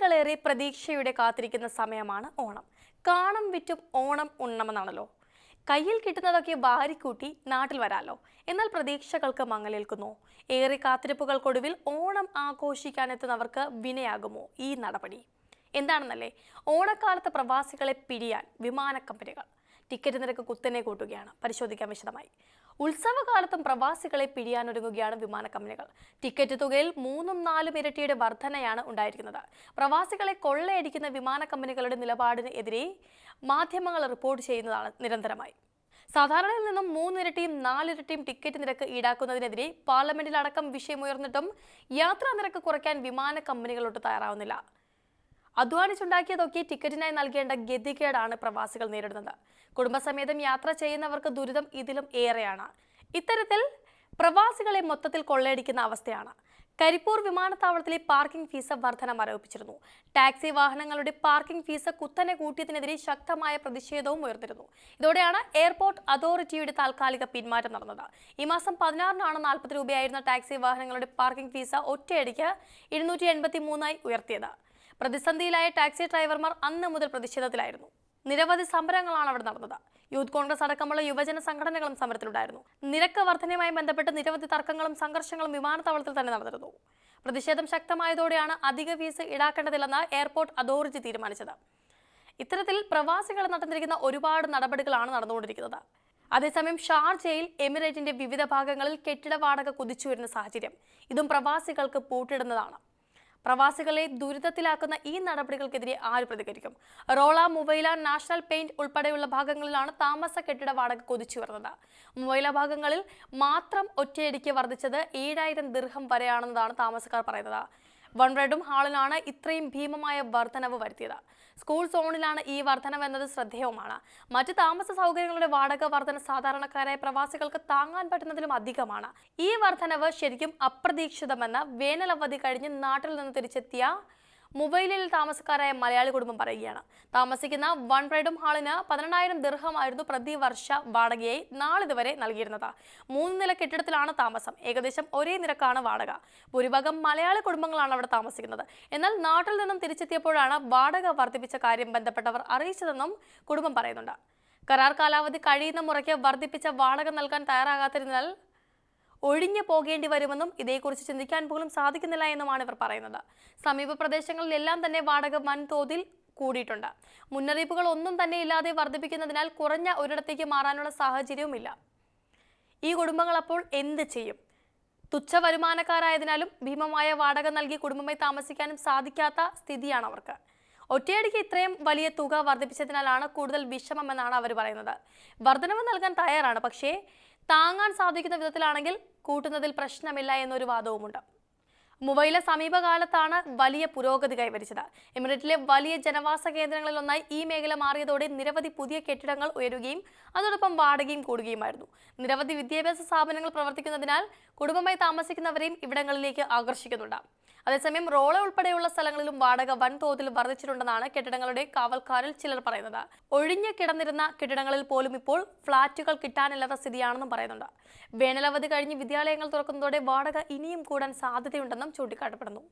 മലയാളികളേറെ പ്രതീക്ഷയുടെ കാത്തിരിക്കുന്ന സമയമാണ് ഓണം. കാണം വിറ്റും ഓണം ഉണ്ണമെന്നാണല്ലോ. കയ്യിൽ കിട്ടുന്നതൊക്കെ വാരിക്കൂട്ടി നാട്ടിൽ വരാലോ. എന്നാൽ പ്രതീക്ഷകൾക്ക് മങ്ങലേൽക്കുന്നു. ഏറെ കാത്തിരിപ്പുകൾക്കൊടുവിൽ ഓണം ആഘോഷിക്കാനെത്തുന്നവർക്ക് വിനയാകുമോ ഈ നടപടി? എന്താണെന്നല്ലേ? ഓണക്കാലത്ത് പ്രവാസികളെ പിടിയാൻ വിമാന കമ്പനികൾ ടിക്കറ്റ് നിരക്ക് കുത്തനെ കൂട്ടുകയാണ്. പരിശോധിക്കാൻ വിശദമായി. ഉത്സവകാലത്തും പ്രവാസികളെ പിടിയാനൊരുങ്ങുകയാണ് വിമാന കമ്പനികൾ. ടിക്കറ്റ് തുകയിൽ മൂന്നും നാലും ഇരട്ടിയുടെ വർധനയാണ് ഉണ്ടായിരിക്കുന്നത്. പ്രവാസികളെ കൊള്ളയടിക്കുന്ന വിമാന കമ്പനികളുടെ നിലപാടിന് എതിരെ മാധ്യമങ്ങൾ റിപ്പോർട്ട് ചെയ്യുന്നതാണ് നിരന്തരമായി. സാധാരണയിൽ നിന്നും മൂന്നിരട്ടിയും നാലിരട്ടിയും ടിക്കറ്റ് നിരക്ക് ഈടാക്കുന്നതിനെതിരെ പാർലമെന്റിൽ പാർലമെന്റിലടക്കം വിഷയമുയർന്നിട്ടും യാത്രാ നിരക്ക് കുറയ്ക്കാൻ വിമാന കമ്പനികളോട്ട് തയ്യാറാവുന്നില്ല. അധ്വാനിച്ചുണ്ടാക്കിയതൊക്കെ ടിക്കറ്റിനായി നൽകേണ്ട ഗതികേടാണ് പ്രവാസികൾ നേരിടുന്നത്. കുടുംബസമേതം യാത്ര ചെയ്യുന്നവർക്ക് ദുരിതം ഇതിലും ഏറെയാണ്. ഇത്തരത്തിൽ പ്രവാസികളെ മൊത്തത്തിൽ കൊള്ളയടിക്കുന്ന അവസ്ഥയാണ്. കരിപ്പൂർ വിമാനത്താവളത്തിലെ പാർക്കിംഗ് ഫീസ് വർധന ആരോപിച്ചിരുന്നു. ടാക്സി വാഹനങ്ങളുടെ പാർക്കിംഗ് ഫീസ് കുത്തനെ കൂട്ടിയതിനെതിരെ ശക്തമായ പ്രതിഷേധവും ഉയർന്നിരുന്നു. ഇതോടെയാണ് എയർപോർട്ട് അതോറിറ്റിയുടെ താൽക്കാലിക പിന്മാറ്റം നടന്നത്. ഈ മാസം പതിനാറിനാണ് നാൽപ്പത് രൂപയായിരുന്ന ടാക്സി വാഹനങ്ങളുടെ പാർക്കിംഗ് ഫീസ് ഒറ്റയടിക്ക് ഇരുന്നൂറ്റി എൺപത്തി മൂന്നായി ഉയർത്തിയത്. പ്രതിസന്ധിയിലായ ടാക്സി ഡ്രൈവർമാർ അന്ന് മുതൽ പ്രതിഷേധത്തിലായിരുന്നു. നിരവധി സമരങ്ങളാണ് അവിടെ നടന്നത്. യൂത്ത് കോൺഗ്രസ് അടക്കമുള്ള യുവജന സംഘടനകളും സമരത്തിലുണ്ടായിരുന്നു നിരക്ക് വർധനയുമായി ബന്ധപ്പെട്ട് നിരവധി തർക്കങ്ങളും സംഘർഷങ്ങളും വിമാനത്താവളത്തിൽ തന്നെ നടന്നിരുന്നു. പ്രതിഷേധം ശക്തമായതോടെയാണ് അധിക ഫീസ് ഈടാക്കേണ്ടതില്ലെന്ന് എയർപോർട്ട് അതോറിറ്റി തീരുമാനിച്ചത്. ഇത്തരത്തിൽ പ്രവാസികൾ നടന്നിരിക്കുന്ന ഒരുപാട് നടപടികളാണ് നടന്നുകൊണ്ടിരിക്കുന്നത്. അതേസമയം ഷാർജയിൽ എമിറേറ്റിന്റെ വിവിധ ഭാഗങ്ങളിൽ കെട്ടിട വാടക കുതിച്ചു വരുന്ന സാഹചര്യം. ഇതും പ്രവാസികൾക്ക് പൂട്ടിടുന്നതാണ്. പ്രവാസികളെ ദുരിതത്തിലാക്കുന്ന ഈ നടപടികൾക്കെതിരെ ആര് പ്രതികരിക്കും? റോള മുബൈല നാഷണൽ പെയിന്റ് ഉൾപ്പെടെയുള്ള ഭാഗങ്ങളിലാണ് താമസ കെട്ടിട വാടക കൊതിച്ചു വരുന്നത്. മുവൈല ഭാഗങ്ങളിൽ മാത്രം ഒറ്റയടിക്ക് വർദ്ധിച്ചത് ഏഴായിരം ദീർഘം വരെയാണെന്നതാണ് താമസക്കാർ പറയുന്നത്. വൺ റെഡും ഹാളിലാണ് ഇത്രയും ഭീമമായ വർധനവ് വരുത്തിയത്. സ്കൂൾ സോണിലാണ് ഈ വർധനവ് എന്നത് ശ്രദ്ധേയവുമാണ്. മറ്റ് താമസ സൗകര്യങ്ങളുടെ വാടക വർധന സാധാരണക്കാരായ പ്രവാസികൾക്ക് താങ്ങാൻ പറ്റുന്നതിലും അധികമാണ്. ഈ വർധനവ് ശരിക്കും അപ്രതീക്ഷിതമെന്ന് വേനൽ അവധി കഴിഞ്ഞ് നാട്ടിൽ നിന്ന് തിരിച്ചെത്തിയ മൊബൈലിൽ താമസക്കാരായ മലയാളി കുടുംബം പറയുകയാണ്. താമസിക്കുന്ന വൺ ബെഡും ഹാളിന് പതിനെണ്ണായിരം ദീർഘമായിരുന്നു പ്രതിവർഷ വാടകയായി നാളിതുവരെ നൽകിയിരുന്നത്. മൂന്ന് നില കെട്ടിടത്തിലാണ് താമസം. ഏകദേശം ഒരേ നിരക്കാണ് വാടക. ഭൂരിഭാഗം മലയാളി കുടുംബങ്ങളാണ് അവിടെ താമസിക്കുന്നത്. എന്നാൽ നാട്ടിൽ നിന്നും തിരിച്ചെത്തിയപ്പോഴാണ് വാടക വർദ്ധിപ്പിച്ച കാര്യം ബന്ധപ്പെട്ടവർ അറിയിച്ചതെന്നും കുടുംബം പറയുന്നുണ്ട്. കരാർ കാലാവധി കഴിയുന്ന മുറയ്ക്ക് വർദ്ധിപ്പിച്ച വാടക നൽകാൻ തയ്യാറാകാത്തിരുന്നാൽ ഒഴിഞ്ഞു പോകേണ്ടി വരുമെന്നും ഇതേക്കുറിച്ച് ചിന്തിക്കാൻ പോലും സാധിക്കുന്നില്ല എന്നുമാണ് ഇവർ പറയുന്നത്. സമീപ പ്രദേശങ്ങളിലെല്ലാം തന്നെ വാടക വൻതോതിൽ കൂടിയിട്ടുണ്ട്. മുന്നറിയിപ്പുകൾ ഒന്നും തന്നെ ഇല്ലാതെ വർദ്ധിപ്പിക്കുന്നതിനാൽ കുറഞ്ഞ ഒരിടത്തേക്ക് മാറാനുള്ള സാഹചര്യവുമില്ല. ഈ കുടുംബങ്ങൾ അപ്പോൾ എന്ത് ചെയ്യും? തുച്ഛ വരുമാനക്കാരായതിനാലും ഭീമമായ വാടക നൽകി കുടുംബമായി താമസിക്കാനും സാധിക്കാത്ത സ്ഥിതിയാണ് അവർക്ക്. ഒറ്റയടിക്ക് ഇത്രയും വലിയ തുക വർദ്ധിപ്പിച്ചതിനാലാണ് കൂടുതൽ വിഷമമെന്നാണ് അവർ പറയുന്നത്. വർധനവ് നൽകാൻ തയ്യാറാണ് പക്ഷേ താങ്ങാൻ സാധിക്കുന്ന വിധത്തിലാണെങ്കിൽ കൂട്ടുന്നതിൽ പ്രശ്നമില്ല എന്നൊരു വാദവുമുണ്ട്. മുംബൈയിലെ സമീപകാലത്താണ് വലിയ പുരോഗതി കൈവരിച്ചത്. എമിറേറ്റിലെ വലിയ ജനവാസ കേന്ദ്രങ്ങളിലൊന്നായി ഈ മേഖല മാറിയതോടെ നിരവധി പുതിയ കെട്ടിടങ്ങൾ ഉയരുകയും അതോടൊപ്പം വാടകയും കൂടുകയുമായിരുന്നു. നിരവധി വിദ്യാഭ്യാസ സ്ഥാപനങ്ങൾ പ്രവർത്തിക്കുന്നതിനാൽ കുടുംബമായി താമസിക്കുന്നവരെയും ഇവിടങ്ങളിലേക്ക് ആകർഷിക്കുന്നുണ്ട്. അതേസമയം റോള ഉൾപ്പെടെയുള്ള സ്ഥലങ്ങളിലും വാടക വൻതോതിൽ വർദ്ധിച്ചിട്ടുണ്ടെന്നാണ് കെട്ടിടങ്ങളുടെ കാവൽക്കാരിൽ ചിലർ പറയുന്നത്. ഒഴിഞ്ഞു കിടന്നിരുന്ന കെട്ടിടങ്ങളിൽ പോലും ഇപ്പോൾ ഫ്ളാറ്റുകൾ കിട്ടാനില്ലാത്ത സ്ഥിതിയാണെന്നും പറയുന്നുണ്ട്. വേനലവധി കഴിഞ്ഞ് വിദ്യാലയങ്ങൾ തുറക്കുന്നതോടെ വാടക ഇനിയും കൂടാൻ സാധ്യതയുണ്ടെന്നും ചൂണ്ടിക്കാട്ടപ്പെടുന്നു.